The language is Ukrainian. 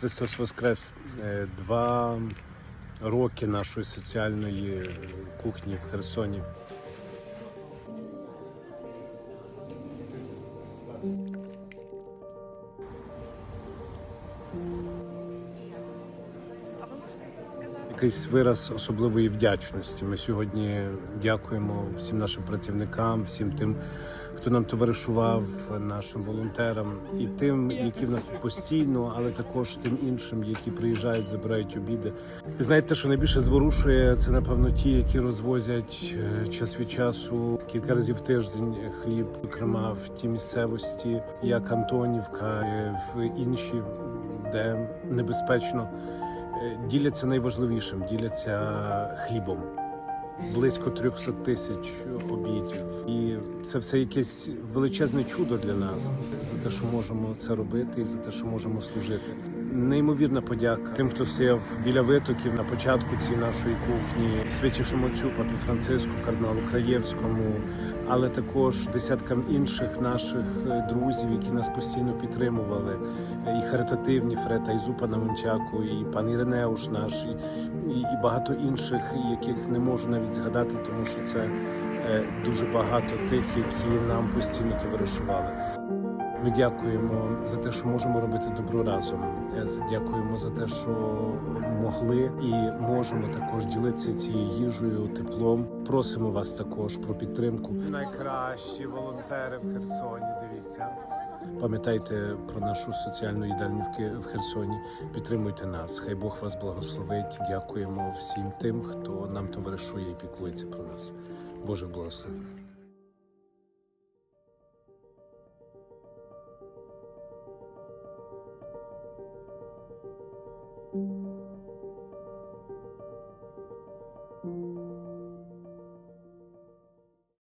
Христос Воскрес. Е, Два роки нашої соціальної е, кухні в Херсоні. Якийсь вираз особливої вдячності. Ми сьогодні дякуємо всім нашим працівникам, всім тим, хто нам товаришував, нашим волонтерам і тим, які в нас постійно, але також тим іншим, які приїжджають, забирають обіди. І знаєте, що найбільше зворушує, це напевно ті, які розвозять е, час від часу кілька разів в тиждень хліб, зокрема в тій місцевості, як Антонівка, е, в інші, де небезпечно. Е, діляться найважливішим, діляться хлібом. Близько 300 тисяч обідів, і це все якесь величезне чудо для нас за те, що можемо це робити, і за те, що можемо служити. Неймовірна подяка тим, хто стояв біля витоків на початку цієї нашої кухні, святішому отцю папі Франциску, кардиналу Краєвському, але також десяткам інших наших е, друзів, які нас постійно підтримували, і харитативні Фрета і Зупа Намончаку, і пан Іринеуш наш, і, і, багато інших, яких не можу навіть згадати, тому що це дуже багато тих, які нам постійно товаришували. Ми дякуємо за те, що можемо робити добро разом. Е, Дякуємо за те, що могли і можемо також ділитися цією їжею, теплом. Просимо вас також про підтримку. Найкращі волонтери в Херсоні. Дивіться. Пам'ятайте про нашу соціальну їдальню в Херсоні. Підтримуйте нас. Хай Бог вас благословить. Дякуємо всім тим, хто нам товаришує і піклується про нас. Боже благослови. Thank